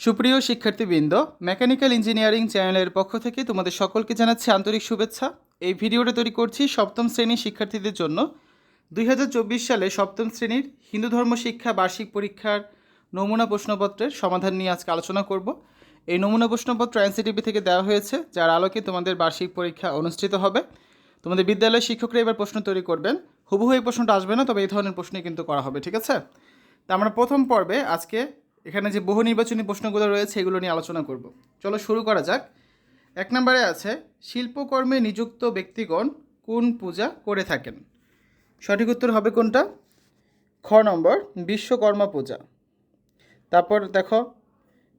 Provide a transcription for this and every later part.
সুপ্রিয় শিক্ষার্থীবৃন্দ, mechanical engineering চ্যানেলের পক্ষ থেকে তোমাদের সকলকে জানাচ্ছি আন্তরিক শুভেচ্ছা। এই ভিডিওটা তৈরি করছি সপ্তম শ্রেণির শিক্ষার্থীদের জন্য। দুই হাজার চব্বিশ সালে সপ্তম শ্রেণির হিন্দু ধর্ম শিক্ষা বার্ষিক পরীক্ষার নমুনা প্রশ্নপত্রের সমাধান নিয়ে আজকে আলোচনা করব। এই নমুনা প্রশ্নপত্র এনসিটিভি থেকে দেওয়া হয়েছে, যার আলোকে তোমাদের বার্ষিক পরীক্ষা অনুষ্ঠিত হবে। তোমাদের বিদ্যালয়ের শিক্ষকরা এবার প্রশ্ন তৈরি করবেন। হুবহু এই প্রশ্নটা আসবে না, তবে এই ধরনের প্রশ্নই কিন্তু করা হবে, ঠিক আছে? তা আমরা প্রথম পর্বে আজকে এখানে যে বহু নির্বাচনী প্রশ্নগুলো রয়েছে, এগুলো নিয়ে আলোচনা করব। চলো শুরু করা যাক। এক নম্বরে আছে, শিল্পকর্মে নিযুক্ত ব্যক্তিগণ কোন পূজা করে থাকেন? সঠিক উত্তর হবে কোনটা? খ নম্বর, বিশ্বকর্মা পূজা। তারপর দেখো,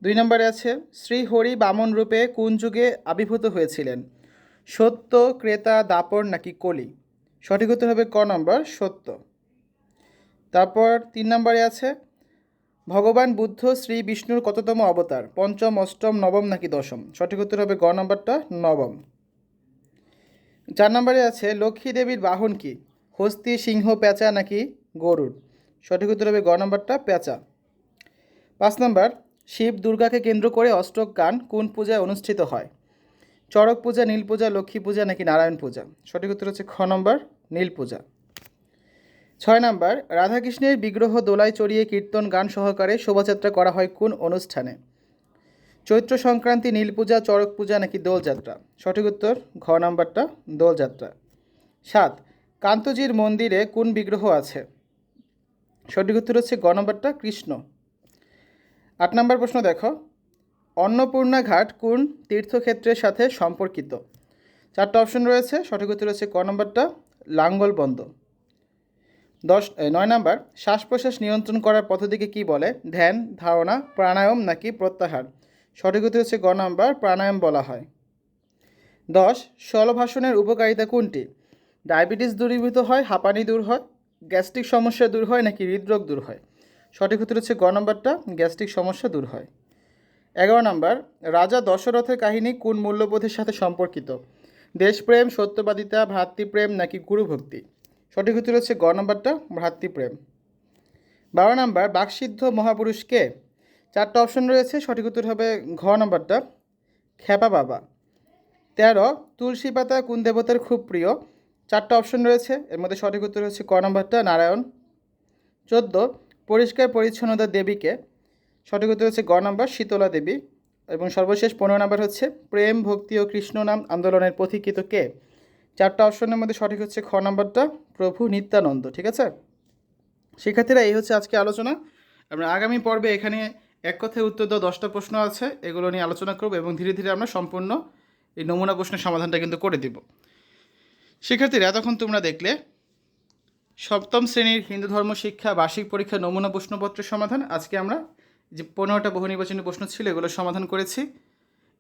দুই নম্বরে আছে, শ্রী হরি বামন রূপে কোন যুগে আবির্ভূত হয়েছিলেন? সত্য, ক্রেতা, দাপর নাকি কলি? সঠিক উত্তর হবে ক নম্বর, সত্য। তারপর তিন নম্বরে আছে ভগবান বুদ্ধ শ্রী বিষ্ণুর কততম অবতার? পঞ্চম, অষ্টম, নবম নাকি দশম? সঠিক উত্তর হবে গ নম্বরটা নবম। চার নম্বরে আছে, লক্ষ্মী দেবীর বাহন কি? হস্তি, সিংহ পেঁচা নাকি গরুর? সঠিক উত্তর হবে গ নম্বরটা পেঁচা পাঁচ নম্বর, শিব দুর্গাকে কেন্দ্র করে অষ্টক গান কোন পূজায় অনুষ্ঠিত হয়? চড়ক পূজা, নীল পূজা, লক্ষ্মী পূজা নাকি নারায়ণ পূজা? সঠিক উত্তর হচ্ছে খ নম্বর, নীল পূজা। ছয় নম্বর, রাধাকৃষ্ণের বিগ্রহ দোলায় চড়িয়ে কীর্তন গান সহকারে শোভাযাত্রা করা হয় কোন অনুষ্ঠানে? চৈত্র সংক্রান্তি নীল পূজা চড়ক পূজা নাকি দোলযাত্রা? সঠিক উত্তর, ঘ নাম্বারটা দোলযাত্রা। সাত, কান্তজির মন্দিরে কোন বিগ্রহ আছে? সঠিক উত্তর হচ্ছে গ নম্বরটা কৃষ্ণ। আট নম্বর প্রশ্ন দেখো। অন্নপূর্ণা ঘাট কোন তীর্থক্ষেত্রের সাথে সম্পর্কিত? চারটা অপশন রয়েছে, সঠিক উত্তর হচ্ছে ক নম্বরটা লাঙ্গলবন্দ দশ নয় নাম্বার শ্বাস প্রশ্বাস নিয়ন্ত্রণ করার পদ্ধতিকে কি বলে? ধ্যান, ধারণা, প্রাণায়াম নাকি প্রত্যাহার? সঠিক উত্তর হচ্ছে গ নাম্বার, প্রাণায়াম বলা হয়। দশ স্থলভাষণের উপকারিতা কোনটি? ডায়াবেটিস দূরীভূত হয়, হাঁপানি দূর হয়, গ্যাস্ট্রিক সমস্যা দূর হয় নাকি হৃদরোগ দূর হয়? সঠিক উত্তর হচ্ছে গ নম্বরটা, গ্যাস্ট্রিক সমস্যা দূর হয়। এগারো নম্বর, রাজা দশরথের কাহিনী কোন মূল্যবোধের সাথে সম্পর্কিত? দেশপ্রেম, সত্যবাদিতা, ভ্রাতৃপ্রেম নাকি গুরুভক্তি? সঠিক উত্তর হচ্ছে গ নম্বরটা ভ্রাতৃপ্রেম বারো নম্বর, বাকসিদ্ধ মহাপুরুষ কে চারটা অপশন রয়েছে, সঠিক উত্তর হবে ঘ নম্বরটা, খ্যাপা বাবা। তেরো, তুলসী পাতা কোন দেবতার খুব প্রিয়? চারটা অপশন রয়েছে, এর মধ্যে সঠিক উত্তর হচ্ছে ক নম্বরটা, নারায়ণ। চোদ্দ, পরিষ্কার পরিচ্ছন্নতা দেবীকে, সঠিক উত্তর হচ্ছে গ নম্বর, শীতলা দেবী। এবং সর্বশেষ পনেরো নম্বর হচ্ছে, প্রেম, ভক্তি ও কৃষ্ণ নাম আন্দোলনের পথিকৃত কে? চারটা অপশনের মধ্যে সঠিক হচ্ছে খ নম্বরটা, প্রভু নিত্যানন্দ, ঠিক আছে? শিক্ষার্থীরা, এই হচ্ছে আজকে আলোচনা। আমরা আগামী পর্বে এখানে এক কথায় উত্তর দেওয়া দশটা প্রশ্ন আছে, এগুলো নিয়ে আলোচনা করব এবং ধীরে ধীরে আমরা সম্পূর্ণ এই নমুনা প্রশ্নের সমাধানটা কিন্তু করে দিব। শিক্ষার্থীরা, এতক্ষণ তোমরা দেখলে, সপ্তম শ্রেণির হিন্দু ধর্ম শিক্ষা বার্ষিক পরীক্ষা নমুনা প্রশ্নপত্রের সমাধান। আজকে আমরা যে পনেরোটা বহু নির্বাচনী প্রশ্ন ছিল এগুলো সমাধান করেছি।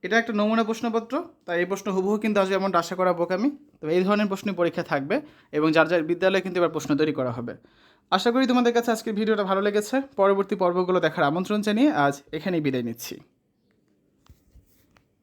এটা একটা নমুনা প্রশ্নপত্র, তাই এই প্রশ্ন হুবহু কিন্তু আসবে এমন আশা করা বোকামি। তবে এই ধরনের প্রশ্ন পরীক্ষা থাকবে এবং যার যার বিদ্যালয়ে কিন্তু এবার প্রশ্ন তৈরি করা হবে। আশা করি তোমাদের কাছে আজকের ভিডিওটা ভালো লেগেছে। পরবর্তী পর্বগুলো দেখার আমন্ত্রণ জানিয়ে আজ এখানেই বিদায় নিচ্ছি।